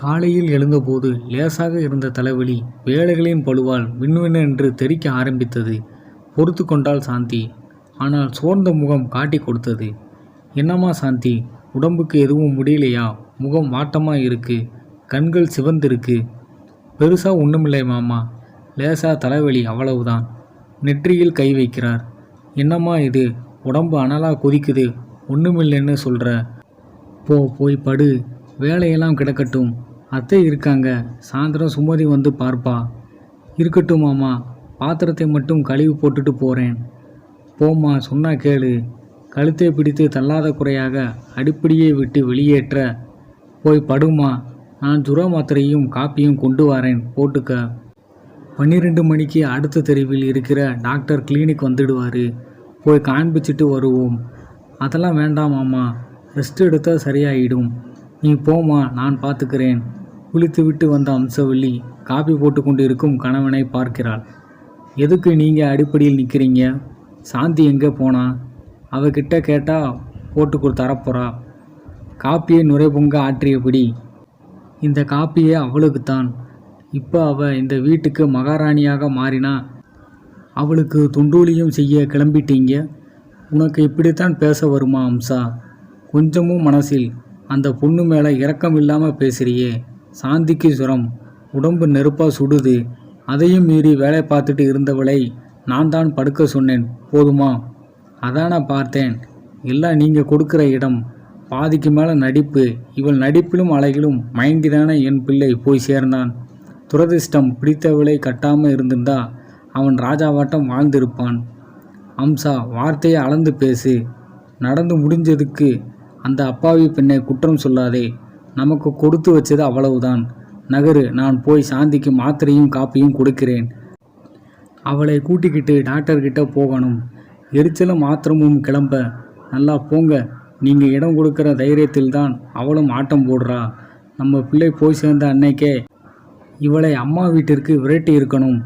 காலையில் எழுந்தபோது லேசாக இருந்த தலைவலி வேலைகளின் பளுவால் என்று தெறிக்க ஆரம்பித்தது. பொறுத்து கொண்டாள் சாந்தி. ஆனால் சோர்ந்த முகம் காட்டி கொடுத்தது. என்னம்மா சாந்தி உடம்புக்கு எதுவும் முடியலையா? முகம் வாட்டமாக இருக்கு. கண்கள் சிவந்திருக்கு. பெருசாக ஒன்றுமில்லை மாமா. லேசா தலைவலி அவ்வளவுதான். நெற்றியில் கை வைக்கிறார். என்னம்மா இது? உடம்பு அனலாக கொதிக்குது. ஒன்றுமில்லைன்னு சொல்கிற போ போய் படு. வேலையெல்லாம் கிடக்கட்டும். அத்தை இருக்காங்க. சாயந்தரம் சுமதி வந்து பார்ப்பா. இருக்கட்டும் மாமா பாத்திரத்தை மட்டும் கழுவி போட்டுட்டு போகிறேன் போம்மா சொன்னா கேளு. கழுத்தை பிடித்து தள்ளாத குறையாக அடிப்படியை விட்டு வெளியேற்ற. போய் படுமா நான் ஜுர மாத்திரையும் காப்பியும் கொண்டு வரேன் போட்டுக்க. பன்னிரெண்டு மணிக்கு அடுத்த தெருவில் இருக்கிற டாக்டர் கிளினிக் வந்துடுவார். போய் காண்பிச்சிட்டு வருவோம். அதெல்லாம் வேண்டாம் மாமா ரெஸ்ட் எடுத்தால் சரியாயிடும். நீ போமா நான் பார்த்துக்கிறேன் குளித்துவிட்டு வந்த அம்சவள்ளி காப்பி போட்டு கொண்டு இருக்கும் கணவனை பார்க்கிறாள். எதுக்கு நீங்கள் அடிப்படையில் நிற்கிறீங்க சாந்தி எங்கே போனா? அவகிட்ட கேட்டால் போட்டு கொடுத்து தரப்போறா. காப்பியை நுரை பொங்க ஆற்றியபடி இந்த காப்பியே அவளுக்குத்தான். இப்போ அவ இந்த வீட்டுக்கு மகாராணியாக மாறினா அவளுக்கு துண்டூலியும் செய்ய கிளம்பிட்டீங்க? உனக்கு இப்படித்தான் பேச வருமா அம்சா? கொஞ்சமும் மனசில் அந்த பொண்ணு மேலே இரக்கம் இல்லாமல் பேசுகிறியே சாந்திக்கு சுரம் உடம்பு நெருப்பாக சுடுது. அதையும் மீறி வேலை பார்த்துட்டு இருந்தவளை நான் தான் படுக்க சொன்னேன். போதுமா? அதான பார்த்தேன். எல்லாம் நீங்கள் கொடுக்குற இடம். பாதிக்கு மேலே நடிப்பு. இவள் நடிப்பிலும் அழகிலும் மயங்கிதானே என் பிள்ளை போய் சேர்ந்தான். துரதிர்ஷ்டம் பிடித்தவளை கட்டாமல் இருந்திருந்தா அவன் ராஜாவாட்டம் வாழ்ந்திருப்பான். அம்சா வார்த்தையை அளந்து பேசு. நடந்து முடிஞ்சதுக்கு அந்த அப்பாவி பெண்ணை குற்றம் சொல்லாதே. நமக்கு கொடுத்து வச்சது அவ்வளவுதான். நகரு நான் போய் சாந்திக்கு மாத்திரையும் காப்பியும் கொடுக்கிறேன். அவளை கூட்டிக்கிட்டு டாக்டர்கிட்ட போகணும். எரிச்சலும் மாத்திரமும் கிளம்ப. நல்லா போங்க. நீங்கள் இடம் கொடுக்குற தைரியத்தில் தான் அவளும் ஆட்டம் போடுறா. நம்ம பிள்ளை போய் சேர்ந்த அன்னைக்கே இவளை அம்மா வீட்டிற்கு விரட்டி இருக்கணும்.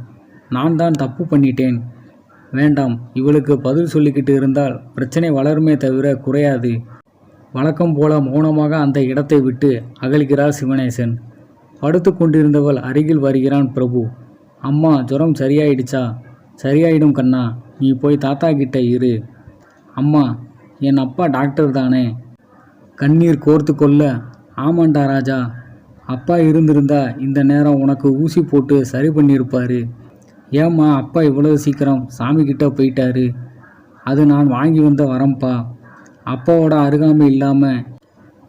நான் தான் தப்பு பண்ணிட்டேன். வேண்டாம். இவளுக்கு பதில் சொல்லிக்கிட்டு இருந்தால் பிரச்சனை வளருமே தவிர குறையாது. வழக்கம் போல மௌனமாக அந்த இடத்தை விட்டு அகல்கிறார் சிவனேசன். படுத்து கொண்டிருந்தவள் அருகில் வருகிறான் பிரபு. அம்மா ஜுரம் சரியாயிடுச்சா? சரியாயிடும் கண்ணா நீ போய் தாத்தா கிட்ட இரு. அம்மா என் அப்பா டாக்டர் தானே. கண்ணீர் கோர்த்து கொள்ள ஆமாண்டா ராஜா. அப்பா இருந்திருந்தா இந்த நேரம் உனக்கு ஊசி போட்டு சரி பண்ணியிருப்பாரு. ஏம்மா அப்பா இவ்வளவு சீக்கிரம் சாமி கிட்ட போயிட்டாரு. அது நான் வாங்கி வந்த வரம்பா. அப்பாவோட அருகாமை இல்லாமல்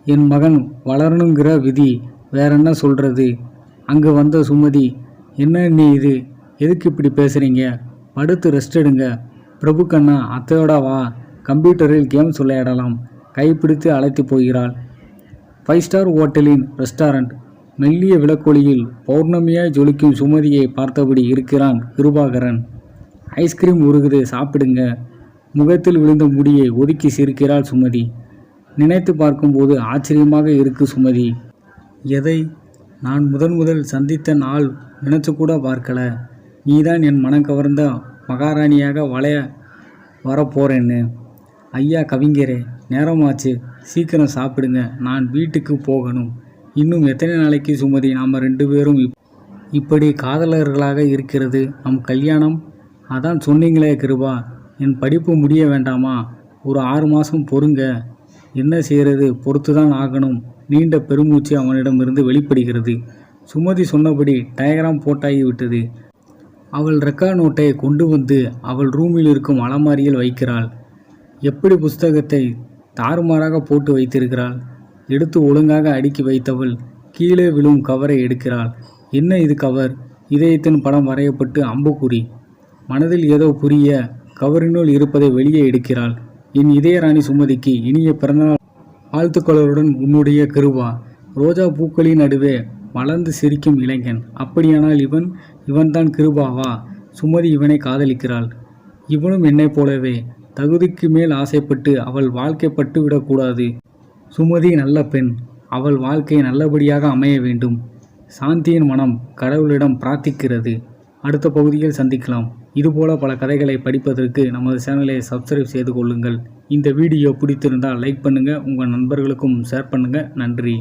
என் மகன் வளரணுங்கிற விதி வேற என்ன சொல்கிறது அங்கே வந்த சுமதி என்ன நீ இது? எதுக்கு இப்படி பேசுகிறீங்க படுத்து ரெஸ்ட் எடுங்க. பிரபு கண்ணா அத்தையோட வா. கம்ப்யூட்டரில் கேம்ஸ் விளையாடலாம். கைப்பிடித்து அழைத்து போகிறாள். ஃபைவ் ஸ்டார் ஹோட்டலின் ரெஸ்டாரண்ட். மெல்லிய விளக்கொலியில் பௌர்ணமியாய் ஜொலிக்கும் சுமதியை பார்த்தபடி இருக்கிறான் கிருபாகரன். ஐஸ்கிரீம் உருகுது சாப்பிடுங்க. முகத்தில் விழுந்த முடியை ஒதுக்கி சிரிக்கிறாள் சுமதி. நினைத்து பார்க்கும்போது ஆச்சரியமாக இருக்கு சுமதி. எதை? நான் முதன் முதல் சந்தித்த நாள் நினைச்சு கூட பார்க்கல. நீதான் என் மனம் கவர்ந்த மகாராணியாக வளைய வரப்போறேன்னு. ஐயா கவிஞரே நேரமாச்சு. சீக்கிரம் சாப்பிடுங்க. நான் வீட்டுக்கு போகணும். இன்னும் எத்தனை நாளைக்கு சுமதி? நாம் ரெண்டு பேரும் இப்- இப்படி காதலர்களாக இருக்கிறது நம் கல்யாணம்? அதான் சொன்னீங்களே கிருபா. என் படிப்பு முடிய வேண்டாமா? ஒரு ஆறு மாதம் பொறுங்க. என்ன செய்கிறது பொறுத்து தான் ஆகணும். நீண்ட பெருமூச்சு அவனிடமிருந்து வெளிப்படுகிறது. சுமதி சொன்னபடி டயக்ராம் போட்டாகிவிட்டது. அவள் ரெக்கார்ட் நோட்டை கொண்டு வந்து அவள் ரூமில் இருக்கும் அலமாரியில் வைக்கிறாள். எப்படி புஸ்தகத்தை தாறுமாறாக போட்டு வைத்திருக்கிறாள்? எடுத்து ஒழுங்காக அடுக்கி வைத்தவள் கீழே விழும் கவரை எடுக்கிறாள். என்ன இது கவர்? இதயத்தின் படம் வரையப்பட்டு அம்புக்குறி. மனதில் ஏதோ புரிய கவரினுள் இருப்பதை வெளியே எடுக்கிறாள். என் இதயராணி சுமதிக்கு இனிய பிறந்தநாள் வாழ்த்துக்களுடன் உன்னுடைய கிருபா. ரோஜா பூக்களின் நடுவே மலர்ந்து சிரிக்கும் இளைஞன். அப்படியானால் இவன் இவன்தான் கிருபாவா? சுமதி இவனை காதலிக்கிறாள். இவனும் என்னைப் போலவே தகுதிக்கு மேல் ஆசைப்பட்டு அவள் வாழ்க்கைப்பட்டு விடக்கூடாது சுமதி நல்ல பெண். அவள் வாழ்க்கை நல்லபடியாக அமைய வேண்டும். சாந்தியின் மனம் கடவுளிடம் பிரார்த்திக்கிறது. அடுத்த பகுதியில் சந்திக்கலாம். இதுபோல பல கதைகளை படிப்பதற்கு நமது சேனலை சப்ஸ்கிரைப் செய்து கொள்ளுங்கள். இந்த வீடியோ பிடித்திருந்தால் லைக் பண்ணுங்கள் உங்கள் நண்பர்களுக்கும் ஷேர் பண்ணுங்கள் நன்றி.